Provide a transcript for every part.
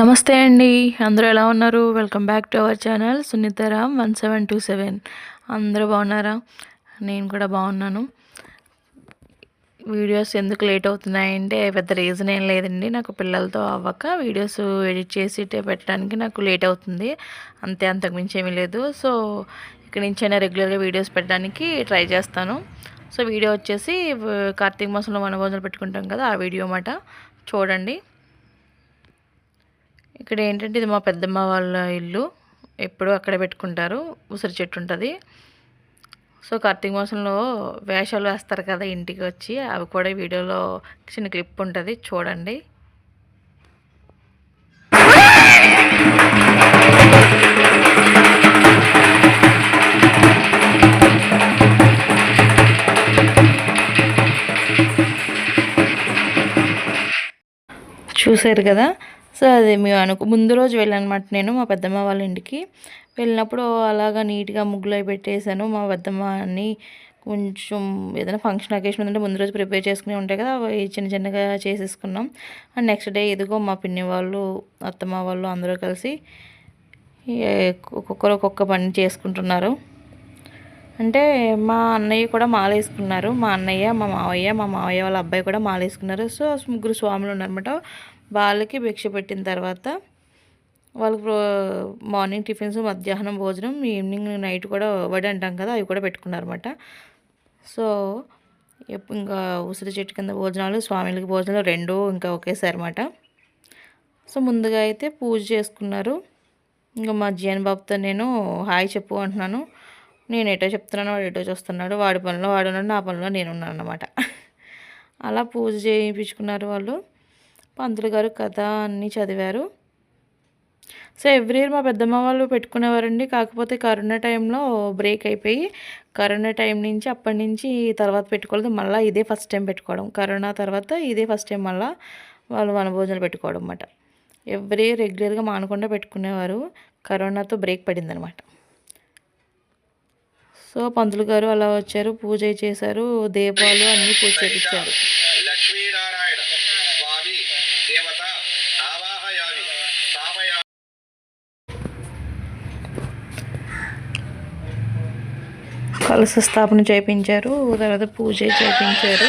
నమస్తే అండి. అందరూ ఎలా ఉన్నారు? Welcome back to our channel Sunitharam one seven two seven అందరూ బాగున్నారా? నేను కూడా బాగున్నాను. వీడియోస్ ఎందుకు లేట్ అవుతున్నాయంటే పెద్ద రీజన్ ఏం లేదండి. నాకు పిల్లలతో అవ్వక వీడియోస్ ఎడిట్ చేసి పెట్టడానికి నాకు లేట్ అవుతుంది. అంతే అంతకుమించి ఏమీ లేదు. సో ఇక్కడి నుంచైనా రెగ్యులర్గా వీడియోస్ పెట్టడానికి ట్రై చేస్తాను. సో వీడియో వచ్చేసి కార్తీక మాసంలో వనభోజనాలు పెట్టుకుంటాం కదా ఆ వీడియో మాట చూడండి. ఇక్కడ ఏంటంటే ఇది మా పెద్దమ్మ వాళ్ళ ఇల్లు. ఎప్పుడు అక్కడే పెట్టుకుంటారు. ఉసిరి చెట్టు ఉంటుంది. సో కార్తీక మాసంలో వేషాలు వేస్తారు కదా ఇంటికి వచ్చి. అవి కూడా వీడియోలో చిన్న క్లిప్ ఉంటుంది. చూడండి. చూసారు కదా? సో అది మేము అనుకు ముందు రోజు వెళ్ళానమాట నేను మా పెద్దమ్మ వాళ్ళ ఇంటికి. వెళ్ళినప్పుడు అలాగా నీట్గా ముగ్గులు అవి పెట్టేశాను. మా పెద్దమ్మ అన్ని కొంచెం ఏదైనా ఫంక్షన్ అకేషన్ ఉందంటే ముందు రోజు ప్రిపేర్ చేసుకునే ఉంటాయి కదా అవి చిన్న చిన్నగా చేసేసుకున్నాం. అండ్ నెక్స్ట్ డే ఇదిగో మా పిన్ని వాళ్ళు అత్తమ్మ వాళ్ళు అందరూ కలిసి ఒక్కొక్కరు ఒక్కొక్క పని చేసుకుంటున్నారు. అంటే మా అన్నయ్య కూడా మాలేసుకున్నారు. మా అన్నయ్య మా మావయ్య మా మావయ్య వాళ్ళ అబ్బాయి కూడా మాలేసుకున్నారు. సో ముగ్గురు స్వాములు ఉన్నారన్నమాట. వాళ్ళకి భిక్ష పెట్టిన తర్వాత వాళ్ళకి మార్నింగ్ టిఫిన్స్ మధ్యాహ్నం భోజనం ఈవినింగ్ నైట్ కూడా వడి అంటాం కదా అవి కూడా పెట్టుకున్నారన్నమాట. సో ఇంకా ఉసిరి చెట్టు కింద భోజనాలు స్వామిలకి భోజనాలు రెండూ ఇంకా ఒకేసారి అనమాట సో ముందుగా అయితే పూజ చేసుకున్నారు. ఇంకా మా జీఎన్ బాబుతో నేను హాయ్ చెప్పు అంటున్నాను. నేను ఎటో చెప్తున్నాను వాడు ఎటో చూస్తున్నాడు వాడి పనిలో వాడు ఉన్నాడు నా పనిలో నేను ఉన్నాను అనమాట అలా పూజ చేయించుకున్నారు వాళ్ళు. పంతులు గారు కథ అన్నీ చదివారు. సో ఎవ్రీ ఇయర్ మా పెద్దమ్మ వాళ్ళు పెట్టుకునేవారండి. కాకపోతే కరోనా టైంలో బ్రేక్ అయిపోయి కరోనా టైం నుంచి అప్పటి నుంచి తర్వాత పెట్టుకోలేదు. మళ్ళీ ఇదే ఫస్ట్ టైం పెట్టుకోవడం. కరోనా తర్వాత ఇదే ఫస్ట్ టైం మళ్ళీ వాళ్ళు వనభోజనాలు పెట్టుకోవడం అన్నమాట. ఎవ్రీ ఇయర్ రెగ్యులర్గా మానకుండా పెట్టుకునేవారు. కరోనాతో బ్రేక్ పడింది అనమాట సో పంతులు గారు అలా వచ్చారు. పూజ చేశారు. దీపాలు అన్నీ పూజ చేయించారు కలశ స్థాపన చేయించారు తర్వాత పూజ చేయించారు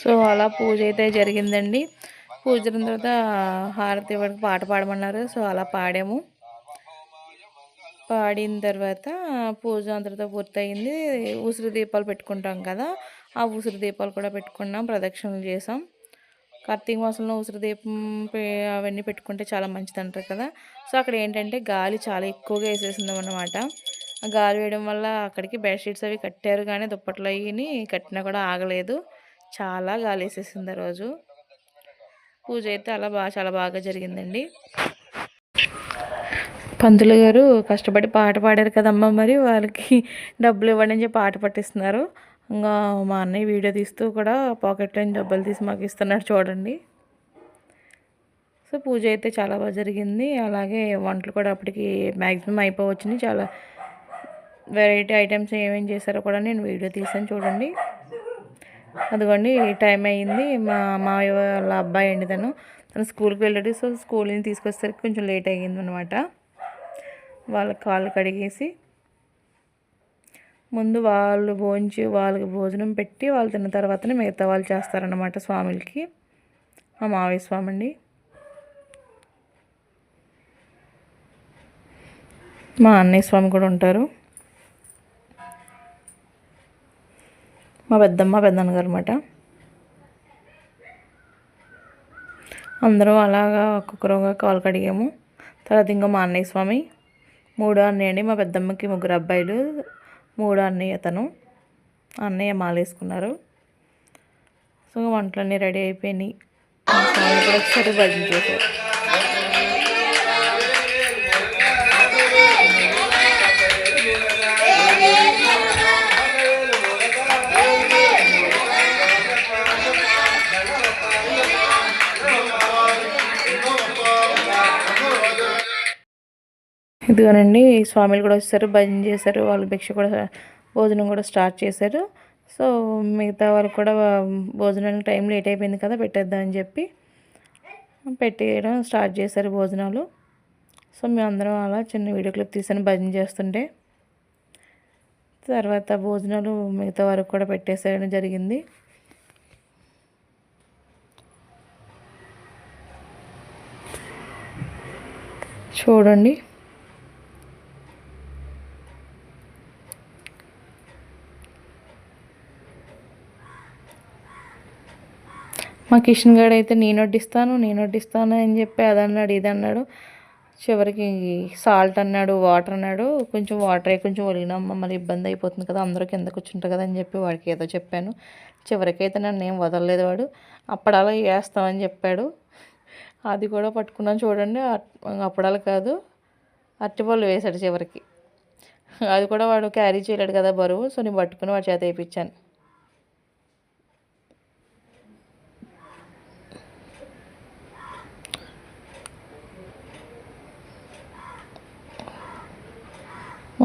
సో అలా పూజ అయితే జరిగిందండి. పూజ జరిగిన తర్వాత హారతి ఇవ్వడానికి పాట పాడమన్నారు. సో అలా పాడాము. పాడిన తర్వాత పూజ అంతటితో పూర్తయింది. ఉసిరి దీపాలు పెట్టుకుంటాం కదా ఆ ఉసిరి దీపాలు కూడా పెట్టుకున్నాం ప్రదక్షిణలు చేసాం. కార్తీక మాసంలో ఉసిరి దీపం అవన్నీ పెట్టుకుంటే చాలా మంచిది అంటారు కదా. సో అక్కడ ఏంటంటే గాలి చాలా ఎక్కువగా వేసేసింది అన్నమాట. గాలి వేయడం వల్ల అక్కడికి బెడ్షీట్స్ అవి కట్టారు కానీ దుప్పట్లు అవి కట్టినా కూడా ఆగలేదు. చాలా గాలి వేసేసింది ఆ రోజు. పూజ అయితే అలా బాగా చాలా బాగా జరిగిందండి. పంతులు గారు కష్టపడి పాట పాడారు కదమ్మా మరి వాళ్ళకి డబ్బులు ఇవ్వడం చెప్పి పాట పట్టిస్తున్నారు. ఇంకా మా అన్నయ్య వీడియో తీస్తూ కూడా పాకెట్లో డబ్బులు తీసి మాకు ఇస్తున్నాడు చూడండి. సో పూజ అయితే చాలా బాగా జరిగింది. అలాగే వంటలు కూడా అప్పటికి మ్యాక్సిమం అయిపోవచ్చుని చాలా వెరైటీ ఐటమ్స్ ఏమేమి చేశారో కూడా నేను వీడియో తీసాను చూడండి. అదిగోండి టైం అయ్యింది. మా మావయ్య వాళ్ళ అబ్బాయి అండి తను. తను స్కూల్కి వెళ్ళాడు. సో స్కూల్ నుంచి తీసుకొచ్చేసరికి కొంచెం లేట్ అయ్యింది అనమాట వాళ్ళ కాళ్ళు కడిగేసి ముందు వాళ్ళు భోంచి వాళ్ళకి భోజనం పెట్టి వాళ్ళు తిన్న తర్వాతనే మిగతా వాళ్ళు చేస్తారనమాట స్వాములకి. మా మావయ్య స్వామి అండి. మా అన్నయ్య స్వామి కూడా ఉంటారు. మా పెద్దమ్మ పెద్దన్నగారు అనమాట అందరూ అలాగా ఒక్కొక్కరుగా కాలు కడిగాము. తర్వాత ఇంకా మా అన్నయ్య స్వామి మూడో అన్నయ్య అండి. మా పెద్దమ్మకి ముగ్గురు అబ్బాయిలు మూడో అన్నయ్య అతను. అన్నయ్య మాలేసుకున్నారు. సో వంటలన్నీ రెడీ అయిపోయినాయి. స్వామి కూడా ఒకసారి భజన చేశారు. ఇదిగోనండి స్వామిలు కూడా వచ్చేసారు భజన చేశారు వాళ్ళు భిక్ష కూడా భోజనం కూడా స్టార్ట్ చేశారు. సో మిగతా వాళ్ళు కూడా భోజనానికి టైం లేట్ అయిపోయింది కదా పెట్టేద్దామని చెప్పి పెట్టేయడం స్టార్ట్ చేశారు భోజనాలు. సో మేమందరం అలా చిన్న వీడియో క్లిప్ తీసాను భజన చేస్తుంటే. తర్వాత భోజనాలు మిగతా వరకు కూడా పెట్టేసేయడం జరిగింది. చూడండి. మా కిషన్ గారు అయితే నేను వడ్డిస్తాను నేను వడ్డిస్తాను అని చెప్పి అదన్నాడు ఇది అన్నాడు చివరికి సాల్ట్ అన్నాడు వాటర్ అన్నాడు. కొంచెం వాటర్ కొంచెం ఒలిగినమ్మ మళ్ళీ ఇబ్బంది అయిపోతుంది కదా అందరూ కింద కూర్చుంటారు కదా అని చెప్పి వాడికి ఏదో చెప్పాను. చివరికైతే నన్ను ఏం వదలలేదు వాడు. అప్పడాలు వేస్తామని చెప్పాడు. అది కూడా పట్టుకున్నాను చూడండి అప్పడాలు కాదు అరటిపళ్ళు వేశాడు చివరికి. అది కూడా వాడు క్యారీ చేయలేడు కదా బరువు సో నేను పట్టుకుని వాడి చేత వేయించాను.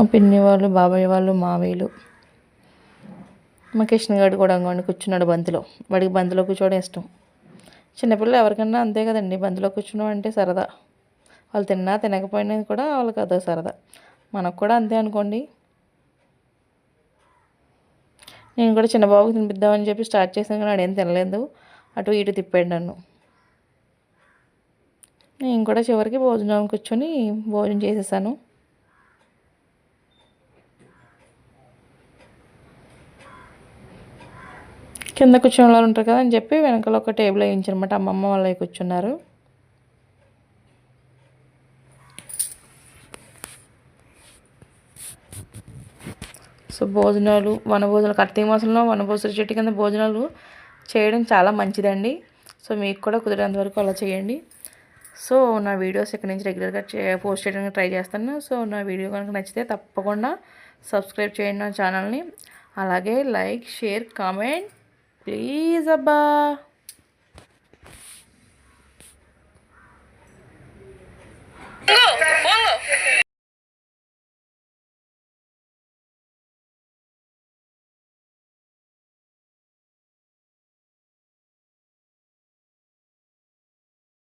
మా పిన్ని వాళ్ళు బాబాయ్ వాళ్ళు మావయ్యలు. మా కృష్ణగాడు కూడా అంగండి కూర్చున్నాడు బంతిలో. వాడికి బంతిలో కూర్చోవడం ఇష్టం. చిన్నపిల్లలు ఎవరికన్నా అంతే కదండి. బంతిలో కూర్చున్నాం అంటే సరదా. వాళ్ళు తిన్నా తినకపోయినా కూడా వాళ్ళకి అదో సరదా. మనకు కూడా అంతే అనుకోండి. నేను కూడా చిన్న బాబుకి తినిపిద్దామని చెప్పి స్టార్ట్ చేశాను కానీ వాడు ఏం తినలేదు. అటు ఇటు తిప్పాడు నన్ను. నేను కూడా చివరికి భోజనం కూర్చొని భోజనం చేసేసాను. కింద కూర్చున్న వాళ్ళు ఉంటారు కదా అని చెప్పి వెనకాల ఒక టేబుల్ వేయించనమాట అమ్మమ్మ వాళ్ళు కూర్చున్నారు. సో భోజనాలు వనభోజనాలు కార్తీక మాసంలో వనభోజన చెట్టు కింద భోజనాలు చేయడం చాలా మంచిదండి. సో మీకు కూడా కుదిరేంత వరకు అలా చేయండి. సో నా వీడియోస్ ఇక్కడ నుంచి రెగ్యులర్గా పోస్ట్ చేయడానికి ట్రై చేస్తాను. సో నా వీడియో కనుక నచ్చితే తప్పకుండా సబ్స్క్రైబ్ చేయండి నా ఛానల్ని. అలాగే like share comment Please, Abá.